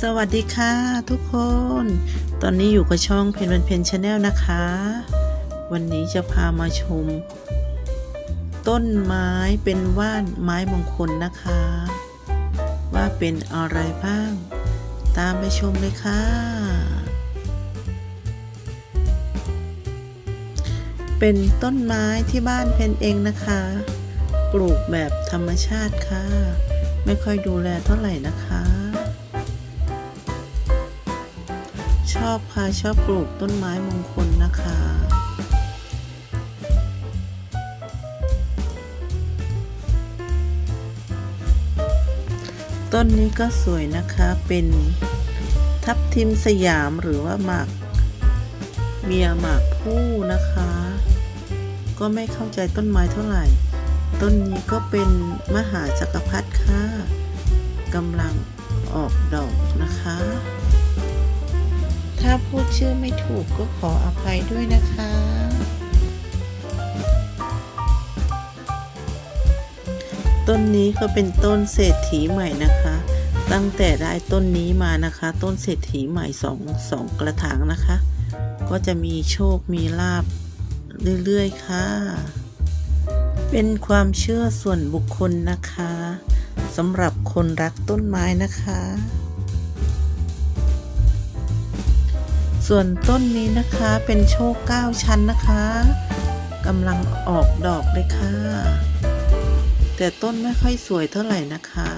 สวัสดีค่ะทุกคน ตอนนี้อยู่กับช่องเพนวันเพนชาแนลนะคะ วันนี้จะพามาชม ต้นไม้เป็นว่านไม้มงคลนะคะ ว่าเป็นอะไรบ้าง ตามไปชมเลยค่ะ เป็นต้นไม้ที่บ้านเพนเองนะคะ ปลูกแบบธรรมชาติค่ะ ไม่ค่อยดูแลเท่าไหร่นะคะ ชอบค่ะชอบปลูกต้นไม้มงคลนะคะต้นนี้ก็สวยนะคะเป็นทับทิมสยามหรือว่าหมาก เมียหมากผู้นะคะ ก็ไม่เข้าใจต้นไม้เท่าไหร่ ต้นนี้ก็เป็นมหาจักรพรรดิค่ะกำลังออกดอกนะคะ ถ้าพูดชื่อไม่ถูกก็ขออภัยด้วยนะคะ ต้นนี้ก็เป็นต้นเศรษฐีใหม่นะคะ ตั้งแต่ได้ต้นนี้มานะคะ ต้นเศรษฐีใหม่สองสองกระถางนะคะ ก็จะมีโชคมีลาบเรื่อยๆค่ะ เป็นความเชื่อส่วนบุคคลนะคะสำหรับคนรักต้นไม้นะคะ ส่วนต้นนี้นะคะเป็นโชคเก้าชั้นนะคะกำลังออกดอกเลยค่ะ แต่ต้นไม่ค่อยสวยเท่าไหร่นะคะ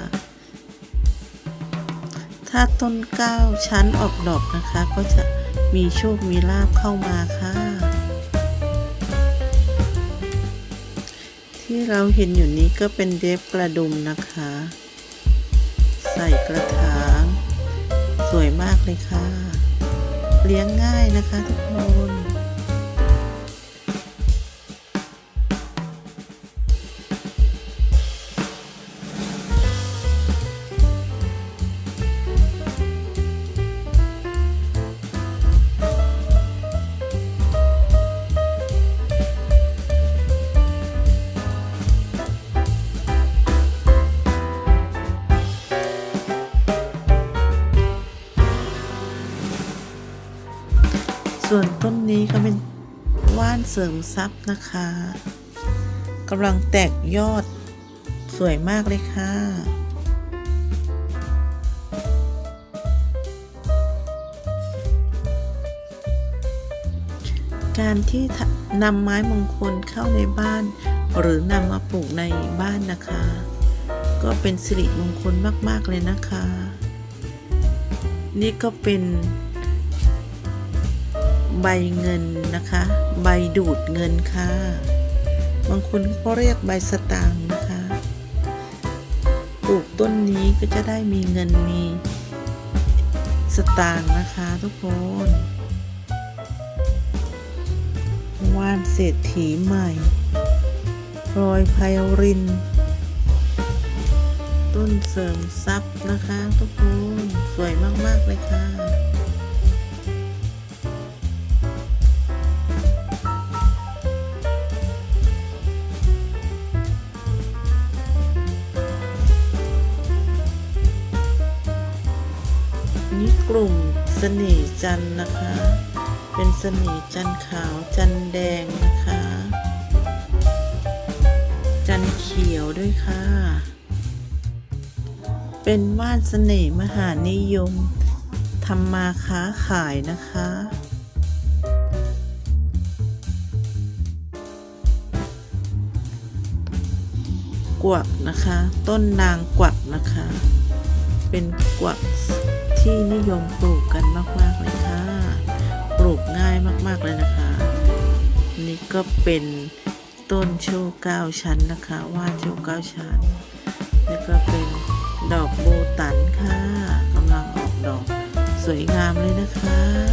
ถ้าต้นเก้าชั้นออกดอกนะคะก็จะ มีโชคมีลาบเข้ามาค่ะ ที่เราเห็นอยู่นี้ก็เป็นเดฟกระดุมนะคะ ใส่กระถาง สวยมากเลยค่ะ เลี้ยงง่ายนะคะทุกคน ส่วนต้นนี้ก็เป็นว่านเสริมทรัพย์นะคะกำลังแตกยอดสวยมากเลยค่ะการที่นำไม้มงคลเข้าในบ้าน หรือนำมาปลูกในบ้านนะคะ ก็เป็นสิริมงคลมาก ๆ เลยนะคะ นี่ก็เป็น ใบเงินนะคะ ใบดูดเงินค่ะ บางคนก็เรียกใบสตางค์นะคะปลูกต้นนี้ก็จะได้มีเงินมีสตางค์นะคะทุกคนวานเศรษฐีใหม่พลอยไพริน ต้นเสริมทรัพย์นะคะทุกคน สวยมาก ๆ เลยค่ะ สน่ห์จันนะคะ เป็นเสน่ห์จันขาวจันแดงนะคะ จันเขียวด้วยค่ะ เป็นว่านเสน่ห์มหานิยมทำมาค้าขายนะคะ กวักนะคะ ต้นนางกวักนะคะ เป็นกวัก ที่นิยมปลูกกันมาก ๆ เลยค่ะ ปลูกง่ายมาก ๆ เลยนะคะ นี่ก็เป็นต้นโชว์ก้าชั้นนะคะ ว่านโชว์ก้าชั้นนี่ก็เป็นดอกโบตันค่ะกำลังออกดอกสวยงามเลยนะคะ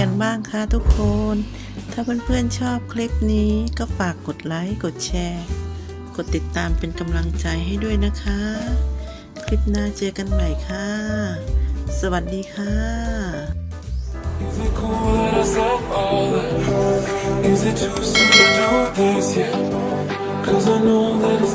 กันบ้างคะทุกคน ถ้าเพื่อนๆชอบคลิปนี้ก็ฝากกดไลค์ กดแชร์ กดติดตามเป็นกำลังใจให้ด้วยนะคะ คลิปหน้าเจอกันใหม่ค่ะ สวัสดีค่ะ Is it cool that I said all that? Is it too soon to do this yet? Cause I know that it's